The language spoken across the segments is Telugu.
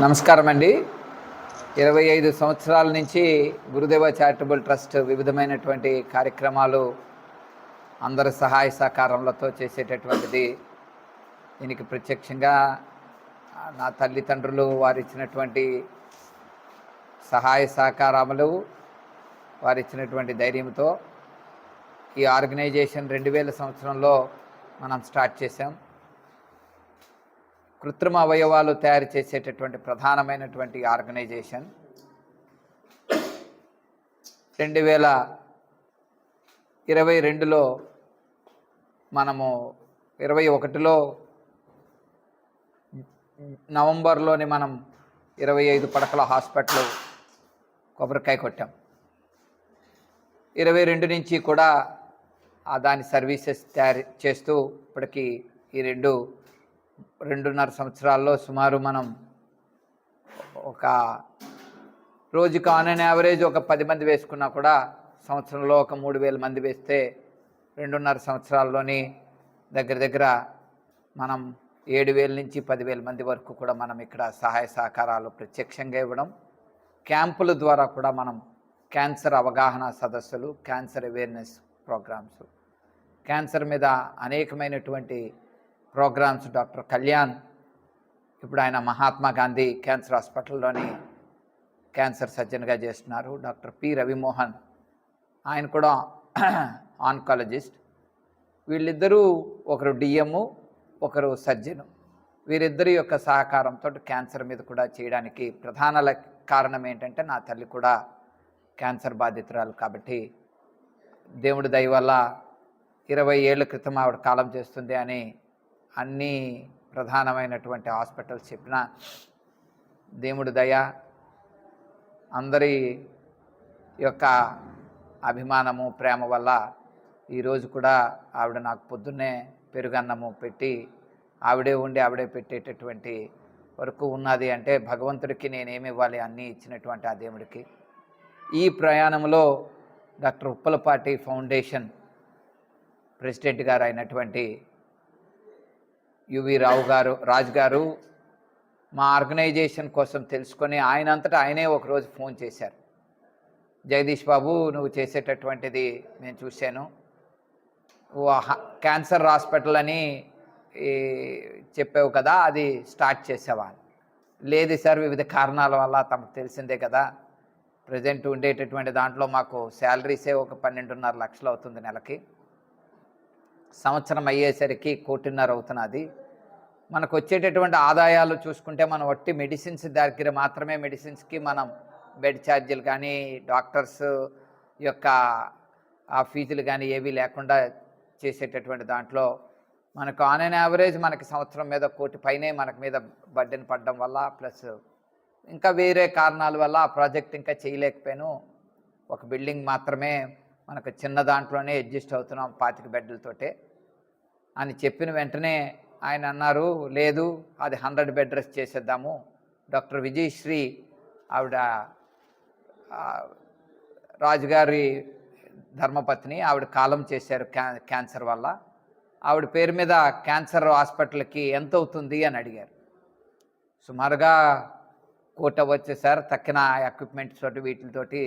నమస్కారం అండి ఇరవై ఐదు సంవత్సరాల నుంచి గురుదేవ చారిటబుల్ ట్రస్ట్ వివిధమైనటువంటి కార్యక్రమాలు అందరి సహాయ సహకారములతో చేసేటటువంటిది. దీనికి ప్రత్యక్షంగా నా తల్లిదండ్రులు వారు ఇచ్చినటువంటి సహాయ సహకారములు వారు ఇచ్చినటువంటి ధైర్యంతో ఈ ఆర్గనైజేషన్ రెండు వేల సంవత్సరంలో మనం స్టార్ట్ చేసాం కృత్రిమ అవయవాలు తయారు చేసేటటువంటి ప్రధానమైనటువంటి ఆర్గనైజేషన్. రెండు వేల ఇరవై రెండులో మనము ఇరవై ఒకటిలో నవంబర్లోని మనం ఇరవై ఐదు పడకల హాస్పిటల్ కొబ్బరికాయ కొట్టాం. ఇరవై రెండు నుంచి కూడా దాని సర్వీసెస్ తయారు చేస్తూ ఇప్పటికీ ఈ రెండు రెండున్నర సంవత్సరాల్లో సుమారు మనం ఒక రోజుకి ఆన్ అండ్ యావరేజ్ ఒక పది మంది వేసుకున్నా కూడా సంవత్సరంలో ఒక మూడు వేల మంది వేస్తే రెండున్నర సంవత్సరాల్లోని దగ్గర దగ్గర మనం ఏడు వేల నుంచి పదివేల మంది వరకు కూడా మనం ఇక్కడ సహాయ సహకారాలు ప్రత్యక్షంగా ఇవ్వడం క్యాంపుల ద్వారా కూడా మనం క్యాన్సర్ అవగాహన సదస్సులు క్యాన్సర్ అవేర్నెస్ ప్రోగ్రామ్స్. క్యాన్సర్ మీద అనేకమైనటువంటి ప్రోగ్రామ్స్ డాక్టర్ కళ్యాణ్ ఇప్పుడు ఆయన మహాత్మా గాంధీ క్యాన్సర్ హాస్పిటల్లోని క్యాన్సర్ సర్జన్గా చేస్తున్నారు. Doctor P. రవిమోహన్ ఆయన కూడా ఆన్కాలజిస్ట్. వీళ్ళిద్దరూ ఒకరు డిఎము ఒకరు సర్జను. వీరిద్దరి యొక్క సహకారంతో క్యాన్సర్ మీద కూడా చేయడానికి ప్రధాన కారణం ఏంటంటే నా తల్లి కూడా క్యాన్సర్ బాధితురాలు కాబట్టి దేవుడి దయ వల్ల ఇరవై ఏళ్ళ క్రితం ఆవిడ కాలం చేస్తుంది అని అన్ని ప్రధానమైనటువంటి హాస్పిటల్స్ చెప్పిన దేవుడి దయ అందరి యొక్క అభిమానము ప్రేమ వల్ల ఈరోజు కూడా ఆవిడ నాకు పొద్దున్నే పెరుగన్నము పెట్టి ఆవిడే ఉండి ఆవిడే పెట్టేటటువంటి వరకు ఉన్నది అంటే భగవంతుడికి నేనేమి ఇవ్వాలి అన్నీ ఇచ్చినటువంటి ఆ దేవుడికి. ఈ ప్రయాణంలో డాక్టర్ ఉప్పలపాటి ఫౌండేషన్ ప్రెసిడెంట్ గారు అయినటువంటి యువి రావు గారు రాజ్ గారు మా ఆర్గనైజేషన్ కోసం తెలుసుకొని ఆయన అంతటా ఆయనే ఒకరోజు ఫోన్ చేశారు. జగదీష్ బాబు నువ్వు చేసేటటువంటిది నేను చూశాను. క్యాన్సర్ హాస్పిటల్ అని చెప్పావు కదా అది స్టార్ట్ చేసేవాళ్ళు. లేదు సార్ వివిధ కారణాల వల్ల తమకు తెలిసిందే కదా. ప్రజెంట్ ఉండేటటువంటి దాంట్లో మాకు శాలరీసే ఒక పన్నెండున్నర లక్షలు అవుతుంది నెలకి. సంవత్సరం అయ్యేసరికి కోటిన్నర అవుతున్నది మనకు వచ్చేటటువంటి ఆదాయాలు చూసుకుంటే మనం వట్టి మెడిసిన్స్ దగ్గర మాత్రమే మెడిసిన్స్కి మనం బెడ్ ఛార్జీలు కానీ డాక్టర్స్ యొక్క ఆ ఫీజులు కానీ ఏవి లేకుండా చేసేటటువంటి దాంట్లో మనకు ఆన్ అండ్ యావరేజ్ మనకి సంవత్సరం మీద కోటి పైనే మనకు మీద బడ్డెన్ పడడం వల్ల ప్లస్ ఇంకా వేరే కారణాల వల్ల ఆ ప్రాజెక్ట్ ఇంకా చేయలేకపోయాను. ఒక బిల్డింగ్ మాత్రమే మనకు చిన్న దాంట్లోనే అడ్జస్ట్ అవుతున్నాం పాతిక బెడ్లతోటే. అని చెప్పిన వెంటనే ఆయన అన్నారు లేదు అది హండ్రెడ్ బెడ్ రెస్ట్ చేసేద్దాము. డాక్టర్ విజయశ్రీ ఆవిడ రాజుగారి ధర్మపత్ని ఆవిడ కాలం చేశారు క్యా క్యాన్సర్ వల్ల. ఆవిడ పేరు మీద క్యాన్సర్ హాస్పిటల్కి ఎంత అవుతుంది అని అడిగారు. సుమారుగా కోట అవ్వచ్చు సార్ తక్కిన ఎక్విప్మెంట్స్ తోటి వీటితోటి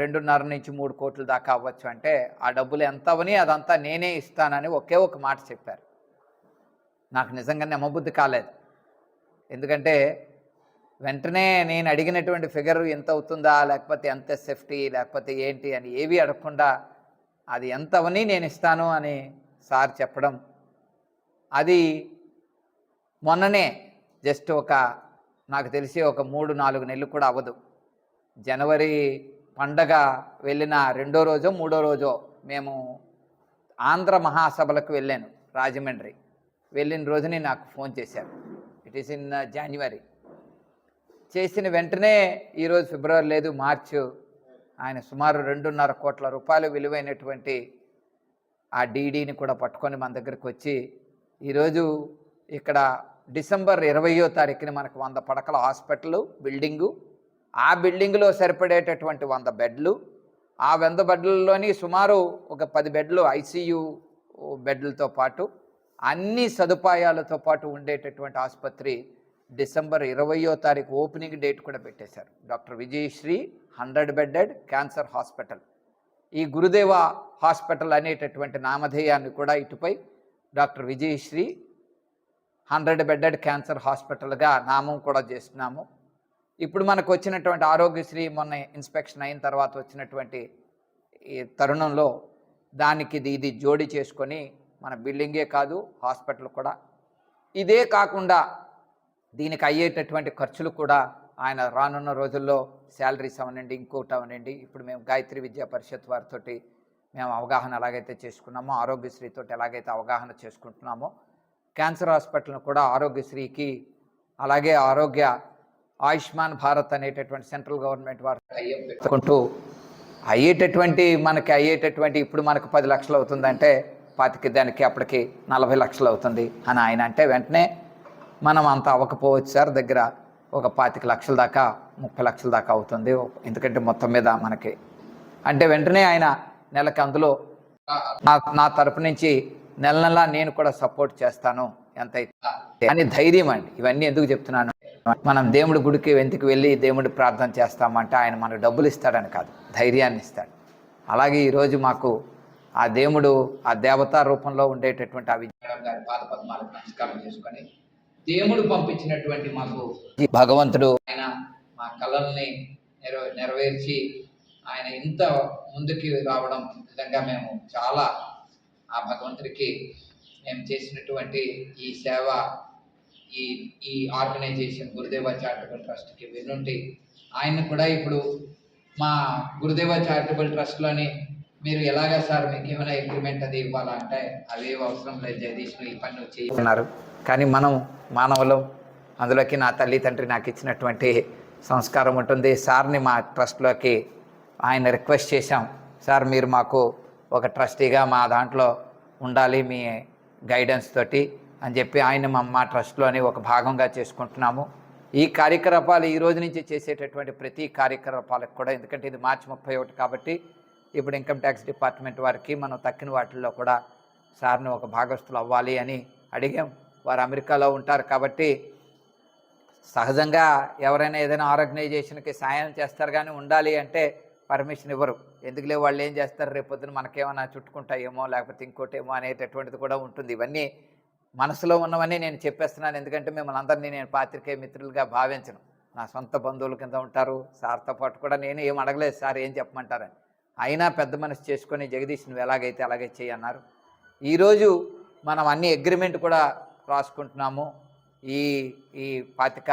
రెండున్నర నుంచి మూడు కోట్ల దాకా అవ్వచ్చు అంటే ఆ డబ్బులు ఎంత అవని అదంతా నేనే ఇస్తానని ఒకే ఒక మాట చెప్పారు. నాకు నిజంగా నమ్మబుద్ధి కాలేదు. ఎందుకంటే వెంటనే నేను అడిగినటువంటి ఫిగర్ ఎంత అవుతుందా లేకపోతే ఎంత సేఫ్టీ లేకపోతే ఏంటి అని ఏవి అడగకుండా అది ఎంత అవని నేను ఇస్తాను అని సార్ చెప్పడం అది మొన్ననే జస్ట్ ఒక నాకు తెలిసి ఒక మూడు నాలుగు నెలలు కూడా అవ్వదు. జనవరి పండగ వెళ్ళిన రెండో రోజో మూడో రోజో మేము ఆంధ్ర మహాసభలకు వెళ్ళాను రాజమండ్రి. వెళ్ళిన రోజుని నాకు ఫోన్ చేశారు. ఇట్ ఈస్ ఇన్ జనవరి చేసిన వెంటనే ఈరోజు ఫిబ్రవరి లేదు మార్చు. ఆయన సుమారు రెండున్నర కోట్ల రూపాయలు విలువైనటువంటి ఆ డీడీని కూడా పట్టుకొని మన దగ్గరికి వచ్చి ఈరోజు ఇక్కడ డిసెంబర్ ఇరవయో తారీఖున మనకు వంద పడకల హాస్పిటల్ బిల్డింగు. ఆ బిల్డింగ్లో సరిపడేటటువంటి వంద బెడ్లు. ఆ వంద బెడ్లలోని సుమారు ఒక పది బెడ్లు ఐసీయూ బెడ్లతో పాటు అన్ని సదుపాయాలతో పాటు ఉండేటటువంటి ఆసుపత్రి డిసెంబర్ ఇరవయో తారీఖు ఓపెనింగ్ డేట్ కూడా పెట్టేశారు. Doctor Vijayasri hundred bedded cancer hospital. ఈ గురుదేవ హాస్పిటల్ అనేటటువంటి నామధేయాన్ని కూడా ఇటుపై doctor Vijayasri hundred bedded cancer హాస్పిటల్గా నామం కూడా చేస్తున్నాము ఇప్పుడు మనకు వచ్చినటువంటి ఆరోగ్యశ్రీ మొన్న ఇన్స్పెక్షన్ అయిన తర్వాత వచ్చినటువంటి ఈ తరుణంలో దానికి ఇది ఇది జోడి చేసుకొని మన బిల్డింగే కాదు హాస్పిటల్ కూడా. ఇదే కాకుండా దీనికి అయ్యేటటువంటి ఖర్చులు కూడా ఆయన రానున్న రోజుల్లో శాలరీస్ అవనండి ఇంకోటి అవనండి. ఇప్పుడు మేము గాయత్రి విద్యా పరిషత్ వారితోటి మేము అవగాహన ఎలాగైతే చేసుకున్నామో ఆరోగ్యశ్రీతో ఎలాగైతే అవగాహన చేసుకుంటున్నామో క్యాన్సర్ హాస్పిటల్ను కూడా ఆరోగ్యశ్రీకి అలాగే ఆరోగ్య ఆయుష్మాన్ భారత్ అనేటటువంటి సెంట్రల్ గవర్నమెంట్ వారు పెట్టుకుంటూ అయ్యేటటువంటి మనకి అయ్యేటటువంటి ఇప్పుడు మనకు పది లక్షలు అవుతుందంటే పాతిక దానికి అప్పటికి నలభై లక్షలు అవుతుంది అని ఆయన అంటే వెంటనే మనం అంత అవ్వకపోవచ్చు సార్ దగ్గర ఒక పాతిక లక్షల దాకా ముప్పై లక్షల దాకా అవుతుంది. ఎందుకంటే మొత్తం మీద మనకి అంటే వెంటనే ఆయన నెలకి అందులో నా నా తరపు నుంచి నెల నెలా నేను కూడా సపోర్ట్ చేస్తాను. ఎంత అని ధైర్యం అండి. ఇవన్నీ ఎందుకు చెప్తున్నాను? మనం దేవుడి గుడికి వెంతికి వెళ్ళి దేవుడి ప్రార్థన చేస్తామంటే ఆయన మనకు డబ్బులు ఇస్తాడని కాదు ధైర్యాన్ని ఇస్తాడు. అలాగే ఈరోజు మాకు ఆ దేవుడు ఆ దేవతా రూపంలో ఉండేటటువంటి ఆ విజయనగరం గారి నమస్కారం చేసుకొని దేవుడు పంపించినటువంటి మాకు భగవంతుడు ఆయన మా కళల్ని నెరవే నెరవేర్చి ఆయన ఇంత ముందుకి రావడం నిజంగా మేము చాలా ఆ భగవంతుడికి మేము చేసినటువంటి ఈ సేవ ఈ ఈ ఆర్గనైజేషన్ గురుదేవ చారిటబుల్ ట్రస్ట్కి వినుంటి ఆయన కూడా ఇప్పుడు మా గురుదేవ చారిటబుల్ ట్రస్ట్లోని మీరు ఎలాగా సార్ మీకు ఏమైనా అగ్రిమెంట్ అది ఇవ్వాలంటే అవే అవసరం లేదు జగదీష్ ఈ పని చేస్తున్నారు కానీ మనం మానవులు అందులోకి నా తల్లి తండ్రి నాకు ఇచ్చినటువంటి సంస్కారం ఉంటుంది. సార్ని మా ట్రస్ట్లోకి ఆయన రిక్వెస్ట్ చేశాం. సార్ మీరు మాకు ఒక ట్రస్టీగా మా దాంట్లో ఉండాలి మీ గైడెన్స్ తోటి అని చెప్పి ఆయన మా ట్రస్ట్లోని ఒక భాగంగా చేసుకుంటున్నాము. ఈ కార్యకలాపాలు ఈ రోజు నుంచి చేసేటటువంటి ప్రతి కార్యకలాపాలకు కూడా ఎందుకంటే ఇది మార్చి ముప్పై ఒకటి కాబట్టి ఇప్పుడు ఇన్కమ్ ట్యాక్స్ డిపార్ట్మెంట్ వారికి మనం తక్కిన వాటిల్లో కూడా సార్ని ఒక భాగస్తులు అవ్వాలి అని అడిగాం. వారు అమెరికాలో ఉంటారు కాబట్టి సహజంగా ఎవరైనా ఏదైనా ఆర్గనైజేషన్కి సాయం చేస్తారు కానీ ఉండాలి అంటే పర్మిషన్ ఇవ్వరు. ఎందుకులే వాళ్ళు ఏం చేస్తారు? రేపు పొద్దున మనకేమైనా చుట్టుకుంటాయేమో లేకపోతే ఇంకోటేమో అనేటటువంటిది కూడా ఉంటుంది. ఇవన్నీ మనసులో ఉన్నవన్నీ నేను చెప్పేస్తున్నాను. ఎందుకంటే మిమ్మల్ని అందరినీ నేను పాత్రికేయ మిత్రులుగా భావించను. నా సొంత బంధువుల కింద ఉంటారు. సార్తో పాటు కూడా నేను ఏం అడగలేదు. సార్ ఏం చెప్పమంటారని. అయినా పెద్ద మనసు చేసుకొని జగదీష్ నువ్వు ఎలాగైతే అలాగే చేయి అన్నారు. ఈరోజు మనం అన్ని అగ్రిమెంట్ కూడా రాసుకుంటున్నాము. ఈ ఈ పాతిక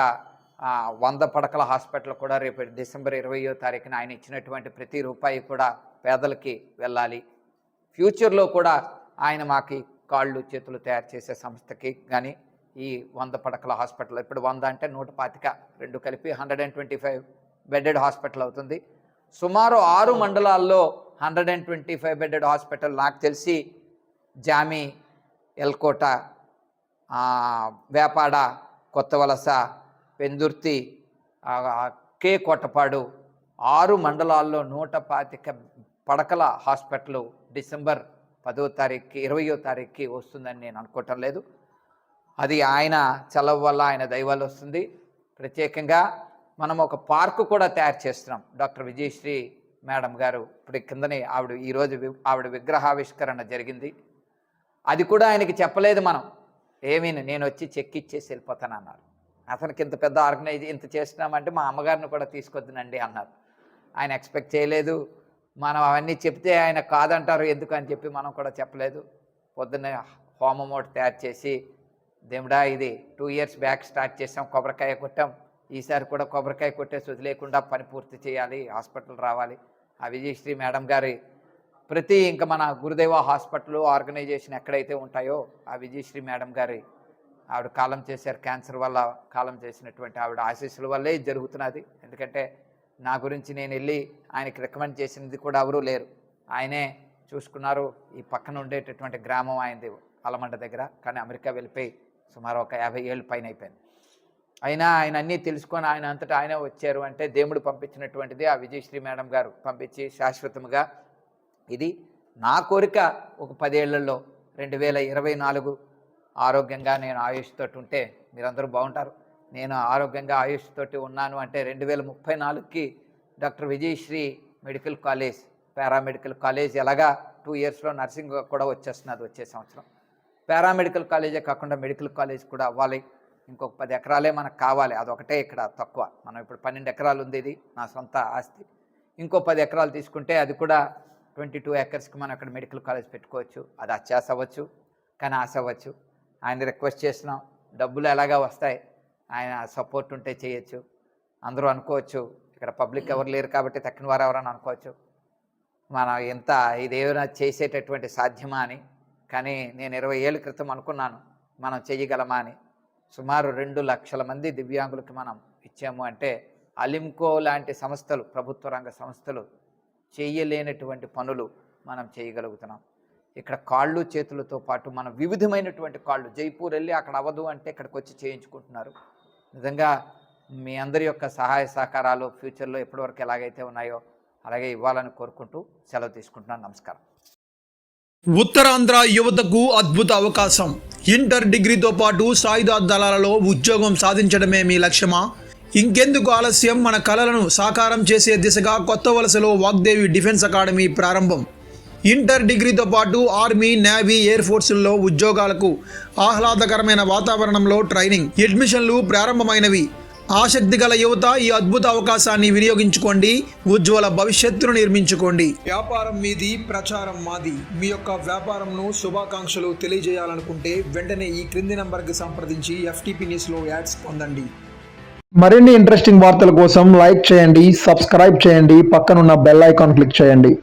వంద పడకల హాస్పిటల్ కూడా రేపు డిసెంబర్ ఇరవయో తారీఖున ఆయన ఇచ్చినటువంటి ప్రతి రూపాయి కూడా పేదలకి వెళ్ళాలి. ఫ్యూచర్లో కూడా ఆయన మాకి కాళ్ళు చేతులు తయారు చేసే సంస్థకి కానీ ఈ వంద పడకల హాస్పిటల్ ఇప్పుడు వంద అంటే నూట పాతిక రెండు కలిపి hundred and twenty five bedded hospital అవుతుంది. సుమారు ఆరు మండలాల్లో hundred and twenty five bedded hospital నాకు తెలిసి జామి ఎల్కోట వేపాడ కొత్త వలస పెందుర్తి కే కొట్టపాడు ఆరు మండలాల్లో నూట పాతిక పడకల హాస్పిటల్ డిసెంబర్ పదో తారీఖుకి ఇరవయో తారీఖుకి వస్తుందని నేను అనుకోవటం లేదు. అది ఆయన చలవ వల్ల ఆయన దైవాలు వస్తుంది. ప్రత్యేకంగా మనం ఒక పార్కు కూడా తయారు చేస్తున్నాం. డాక్టర్ విజయశ్రీ మేడం గారు ఇప్పుడు కిందనే ఆవిడ ఈరోజు ఆవిడ విగ్రహావిష్కరణ జరిగింది. అది కూడా ఆయనకి చెప్పలేదు మనం. ఏమీ నేను వచ్చి చెక్ ఇచ్చేసి వెళ్ళిపోతాను అన్నారు అతనికి ఇంత పెద్ద ఆర్గనైజ్ ఇంత చేసినామంటే మా అమ్మగారిని కూడా తీసుకొద్దునండి అన్నారు. ఆయన ఎక్స్పెక్ట్ చేయలేదు. మనం అవన్నీ చెప్తే ఆయన కాదంటారు ఎందుకు అని చెప్పి మనం కూడా చెప్పలేదు. పొద్దున్నే హోమం ఒకటి తయారు చేసి దేవుడా ఇది టూ ఇయర్స్ బ్యాక్ స్టార్ట్ చేసాం కొబ్బరికాయ కొట్టాం. ఈసారి కూడా కొబ్బరికాయ కొట్టేసి వదిలేకుండా పని పూర్తి చేయాలి హాస్పిటల్ రావాలి. ఆ విజయశ్రీ మేడం గారి ప్రతి ఇంకా మన గురుదేవ హాస్పిటల్ ఆర్గనైజేషన్ ఎక్కడైతే ఉంటాయో ఆ విజయశ్రీ మేడం గారి ఆవిడ కాలం చేశారు క్యాన్సర్ వల్ల కాలం చేసినటువంటి ఆవిడ ఆశీస్సుల వల్లే జరుగుతున్నది. ఎందుకంటే నా గురించి నేను వెళ్ళి ఆయనకి రికమెండ్ చేసినది కూడా ఎవరూ లేరు. ఆయనే చూసుకున్నారు ఈ పక్కన ఉండేటటువంటి గ్రామం ఆయనది అలమండ దగ్గర కానీ అమెరికా వెళ్ళిపోయి సుమారు ఒక యాభై ఏళ్ళు పైన అయిపోయింది. అయినా ఆయన అన్నీ తెలుసుకొని ఆయన అంతటా ఆయనే వచ్చారు అంటే దేవుడు పంపించినటువంటిది ఆ విజయశ్రీ మేడం గారు పంపించి శాశ్వతముగా ఇది నా కోరిక ఒక పదేళ్ళలో రెండు వేల ఇరవై నాలుగు ఆరోగ్యంగా నేను ఆయుష్తో ఉంటే మీరందరూ బాగుంటారు. నేను ఆరోగ్యంగా ఆయుష్తోటి ఉన్నాను అంటే రెండు వేల ముప్పై నాలుగుకి doctor Vijayasri medical college paramedical college ఎలాగా టూ ఇయర్స్లో నర్సింగ్ కూడా వచ్చేస్తున్నది వచ్చే సంవత్సరం. పారామెడికల్ కాలేజే కాకుండా మెడికల్ కాలేజ్ కూడా అవ్వాలి. ఇంకొక పది ఎకరాలే మనకు కావాలి. అదొకటే ఇక్కడ తక్కువ. మనం ఇప్పుడు పన్నెండు ఎకరాలు ఉంది ఇది నా సొంత ఆస్తి. ఇంకో పది ఎకరాలు తీసుకుంటే అది కూడా ట్వంటీ టూ ఎకర్స్కి మనం అక్కడ మెడికల్ కాలేజ్ పెట్టుకోవచ్చు. అది అత్యాస అవ్వచ్చు. కానీ ఆశ అవ్వచ్చు. ఆయన రిక్వెస్ట్ చేసినాం డబ్బులు ఎలాగా వస్తాయి? ఆయన సపోర్ట్ ఉంటే చేయొచ్చు. అందరూ అనుకోవచ్చు. ఇక్కడ పబ్లిక్ ఎవరు లేరు కాబట్టి తక్కిన వారు ఎవరైనా అనుకోవచ్చు. మనం ఎంత ఇదేమైనా చేసేటటువంటి సాధ్యమా అని. కానీ నేను ఇరవై ఏళ్ళ క్రితం అనుకున్నాను. మనం చేయగలమా అని. సుమారు రెండు లక్షల మంది దివ్యాంగులకి మనం ఇచ్చాము అంటే అలింకో లాంటి సంస్థలు ప్రభుత్వ రంగ సంస్థలు చేయలేనటువంటి పనులు మనం చేయగలుగుతున్నాం. ఇక్కడ కాళ్ళు చేతులతో పాటు మన వివిధమైనటువంటి కాళ్ళు జైపూర్ వెళ్ళి అక్కడ అవ్వదు అంటే ఇక్కడికి వచ్చి చేయించుకుంటున్నారు. నిజంగా మీ అందరి యొక్క సహాయ సహకారాలు ఫ్యూచర్లో ఎప్పటివరకు ఎలాగైతే ఉన్నాయో అలాగే ఇవ్వాలని కోరుకుంటూ సెలవు తీసుకుంటున్నాను. నమస్కారం. ఉత్తరాంధ్ర యువతకు అద్భుత అవకాశం. ఇంటర్ డిగ్రీతో పాటు సాయుధ దళాలలో ఉద్యోగం సాధించడమే మీ లక్ష్యమా? ఇంకెందుకు ఆలస్యం? మన కళలను సాకారం చేసే దిశగా కొత్త వలసలో వాగ్దేవి డిఫెన్స్ అకాడమీ ప్రారంభం. ఇంటర్ డిగ్రీతో పాటు ఆర్మీ నేవీ ఎయిర్ ఫోర్సుల్లో ఉద్యోగాలకు ఆహ్లాదకరమైన వాతావరణంలో ట్రైనింగ్ అడ్మిషన్లు ప్రారంభమైనవి. ఆసక్తి గల యువత ఈ అద్భుత అవకాశాన్ని వినియోగించుకోండి ఉజ్వల భవిష్యత్తును నిర్మించుకోండి. వ్యాపారం మీది ప్రచారం మాది. మీ యొక్క వ్యాపారంను శుభాకాంక్షలు తెలియజేయాలనుకుంటే వెంటనే ఈ క్రింది నంబర్కి సంప్రదించి ఎఫ్టీపీ న్యూస్లో యాడ్స్ పొందండి. మరిన్ని ఇంట్రెస్టింగ్ వార్తల కోసం లైక్ చేయండి సబ్స్క్రైబ్ చేయండి పక్కనున్న బెల్ ఐకాన్ క్లిక్ చేయండి.